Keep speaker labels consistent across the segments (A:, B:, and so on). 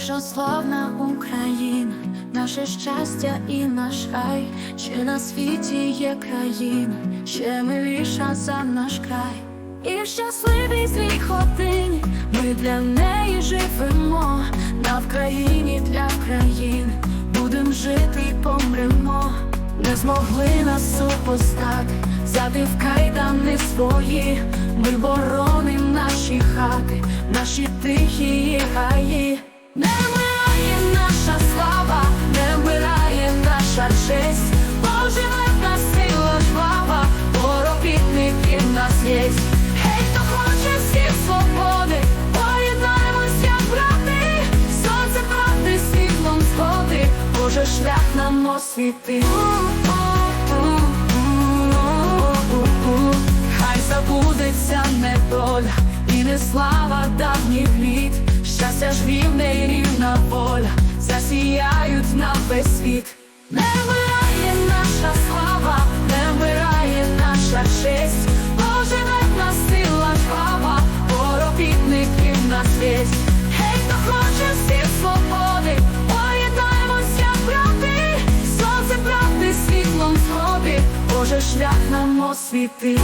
A: Наша славна Україна, наше щастя і наш рай, ще на світі є країна, ще миліша за наш край. І в щасливій злій годині ми для неї живемо, на Вкраїні для країни будем жити й помремо, не змогли нас супостати, взяти в кайдани свої, ми бороним наші хати, наші тихі гаї. Не вмирає наша слава, не вмирає наша честь, Божива нас сила жвава, поробітники в нас єсть. Гей, хто хоче всіх свободи, поєднаємось, брати, сонце правди світлом згоди, Боже шлях нам освіти. Хай забудеться недоля і не слава давніх літ, щастя ж рівне і рівна воля, засіяють на весь світ. Не вмирає наша слава, не вмирає наша честь, Божеветна сила жвава, поробітники нас єсть. Гей, хто хоче свободи, поєднаємось, як брати, сонце правди світлом згоди, Боже шлях нам освіти.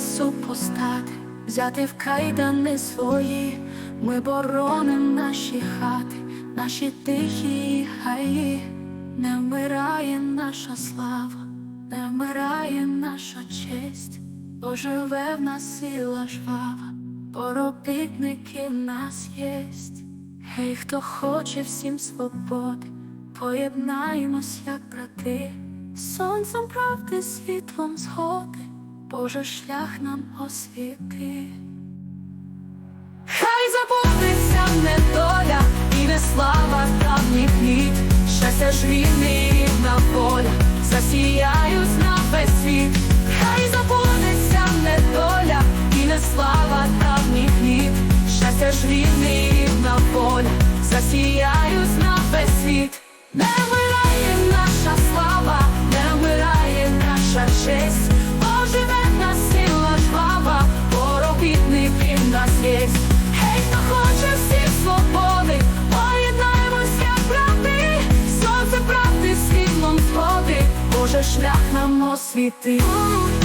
A: Нас супостати, взяти в кайдани свої, ми бороним наші хати, наші тихі гаї, не вмирає наша слава, не вмирає наша честь, бо живе в нас сила жвава, поробітники в нас єсть. Гей, хто хоче всім свободи, поєднаємось, як брати, сонцем правди, світлом згоди, Боже шлях нам освіти. Хай забудеться недоля і не слава давніх літ, щастя ж вільний і рівна воля, засіяють на весь світ. Хай забудеться недоля і не слава давніх літ, щастя ж вільний і рівна воля, засіяють на весь світ. Сонце